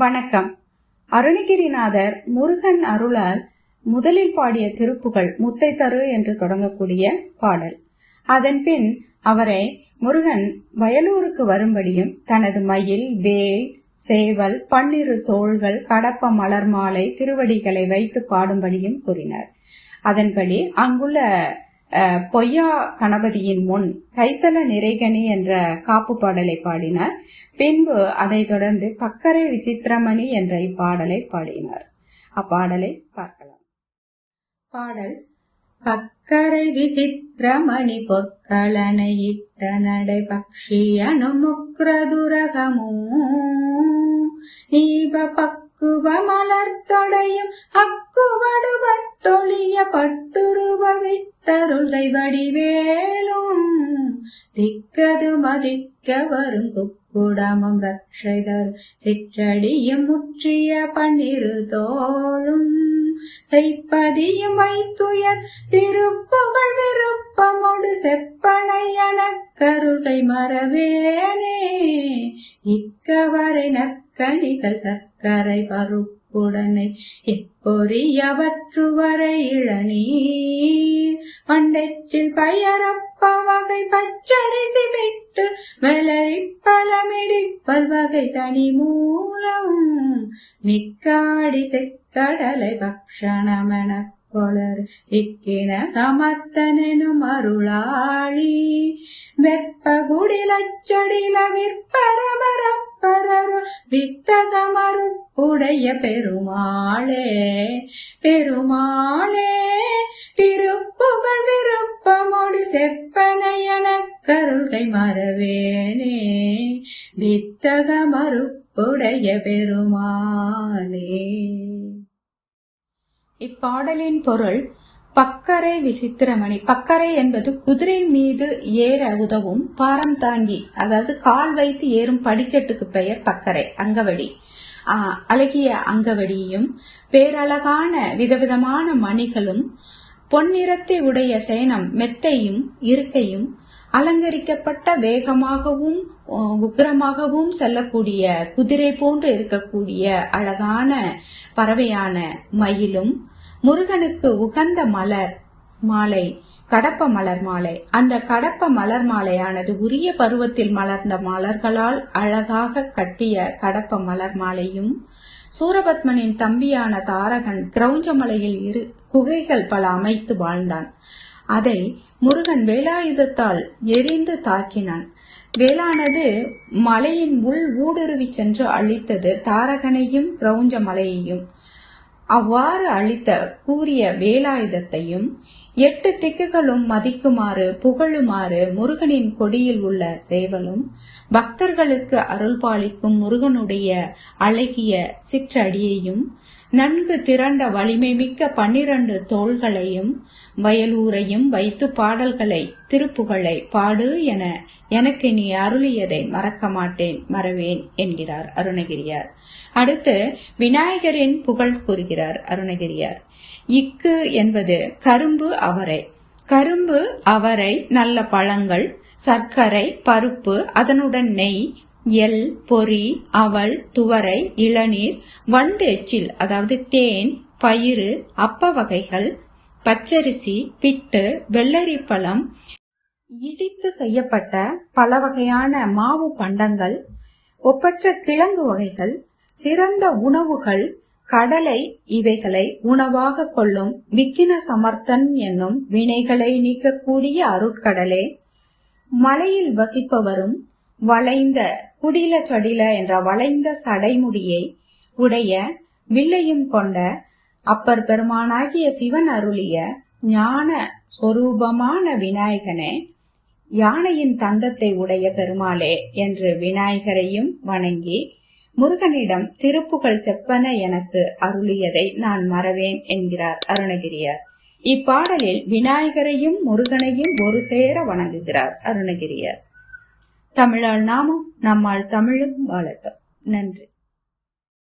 வணக்கம். அருணகிரிநாதர் முருகன் அருளால் முதலில் பாடிய திருப்புகள் முத்தை தரு என்று தொடங்கக்கூடிய பாடல். அதன் பின் அவரை முருகன் வயலூருக்கு வரும்படியும் தனது மயில் வேல் சேவல் பன்னிரு தோள்கள் கடப்ப மலர் மாலை திருவடிகளை வைத்து பாடும்படியும் கூறினார். அதன்படி அங்குள்ள பொய்யா கணபதியின் முன் கைத்தல நிறைகனி என்ற காப்பு பாடலை பாடினார். பின்பு அதைத் தொடர்ந்து பக்கரை விசித்திரமணி என்ற இப்பாடலை பாடினார். அப்பாடலை பார்க்கலாம். பாடல். பக்கரை விசித்திரமணி பொற்களனை இட்ட நடை பக்ஷியனு முக்ரதுரகமோ நீப பக்குவ மலர்த்தொடையும் அக்குவடுபட்ட பட்டொழிய பட்டுருவ விட்டருள்கை வடிவேலும் திக்கது மதிக்க வரும் குக்குடமும் ரட்சைதர். சிற்றடியும் முற்றிய பன்னிரு தோளும். செய்ப்பதியும் வைத்துயர் திருப்புகழ் விருப்பமோடு செப்பனையன கருகை மறவேனே இக்கவரை நக்கணிகள் சர்க்கரை பருப்பு பருப்புடனை எப்பொறியவற்றுவரை இளநீர் பண்டெச்சில் பயரப்ப வகை பச்சரிசி பிட்டு வெளரி பலமிடிப்பல் வகை தனி மூலம் மிக்காடி செக்கடலை பக்ஷணமென கொளர் விக்கின சமர்த்தனும் அருளாளி வெப்ப குடிலச்சடில விற்பரமரப்ப வெப்பகுடிலச்சடில வித்தகமரும் உடைய பெருமாளே பெருமாளே திருப்புகழ் விருப்பமொடு செப்பனையன கருள்கை மறவேனே வித்தக மறுப்புடைய பெருமாளே. இப்பாடலின் பொருள் பக்கரை விசித்திரமணி பக்கரை என்பது குதிரை மீது ஏற உதவும் பாரம் தாங்கி அதாவது கால் வைத்து ஏறும் படிக்கட்டுக்கு பெயர் பக்கரை அங்கவடி. அழகிய அங்கவடியும் பேரழகான விதவிதமான மணிகளும் பொன்னிறத்தை உடைய சேனம் மெத்தையும் இருக்கையும் அலங்கரிக்கப்பட்ட வேகமாகவும் உக்கிரமாகவும் செல்லக்கூடிய குதிரை போன்று இருக்கக்கூடிய அழகான பறவையான மயிலும் முருகனுக்கு உகந்த மலர் மாலை கடப்ப மலர் மாலை. அந்த கடப்ப மலர் மாலையானது உரிய பருவத்தில் மலர்ந்த மலர்களால் அழகாக கட்டிய கடப்ப மலர் மாலையும் சூரபத்மனின் தம்பியான தாரகன் கிரௌஞ்சமலையில் இரு குகைகள் பல அமைத்து வாழ்ந்தான். அதை முருகன் வேலாயுதத்தால் எரிந்து தாக்கினான். வேளானது மலையின் உள் ஊடுருவி சென்று அழித்தது தாரகனையும் கிரௌஞ்ச மலையையும் அவ்வாறு அளித்த கூறிய வேலாயுதத்தையும் எட்டு திக்குகளும் மதிக்குமாறு புகழுமாறு முருகனின் கொடியில் உள்ள சேவலும் பக்தர்களுக்கு அருள்பாலிக்கும் முருகனுடைய அழகிய சிற்றடியையும் நன்கு திரண்ட வலிமை மிக்க பன்னிரண்டு தோள்களையும் வயலூரையும் வைத்து பாடல்களை திருப்புகழை பாடு என எனக்கு நீ அருளியதை மறக்க மாட்டேன் மறவேன் என்கிறார் அருணகிரியார். அடுத்து விநாயகரின் புகழ் கூறுகிறார் அருணகிரியார். இக்கு என்பது கரும்பு அவரை. கரும்பு அவரை நல்ல பழங்கள் சர்க்கரை பருப்பு அதனுடன் நெய் எல் பொரி அவள் துவரை இளநீர் வண்டு எச்சில் அதாவது தேன் பயிறு அப்ப வகைகள் பச்சரிசி பிட்டு வெள்ளரி பழம் இடித்து செய்யப்பட்ட பல வகையான மாவு பண்டங்கள் ஒப்பற்ற கிழங்கு வகைகள் சிறந்த உணவுகள் கடலை இவைகளை உணவாக கொள்ளும் விக்கின சமர்த்தன் என்னும் வினைகளை நீக்கக்கூடிய அருட்கடலே. மலையில் வசிப்பவரும் வளைந்த குடில சடில என்ற வளைந்த சடைமுடியை உடைய வில்லையும் கொண்ட அப்பர் பெருமானாகிய சிவன் அருளிய ஞான சொரூபமான விநாயகனே யானையின் தந்தத்தை உடைய பெருமாளே என்று விநாயகரையும் வணங்கி முருகனிடம் திருப்புகழ் செப்பன எனக்கு அருளியதை நான் மறவேன் என்கிறார் அருணகிரியார். இப்பாடலில் விநாயகரையும் முருகனையும் ஒரு சேர வணங்குகிறார் அருணகிரியார். தமிழால் நாமும் நம்மால் தமிழும் வாழட்டும். நன்றி.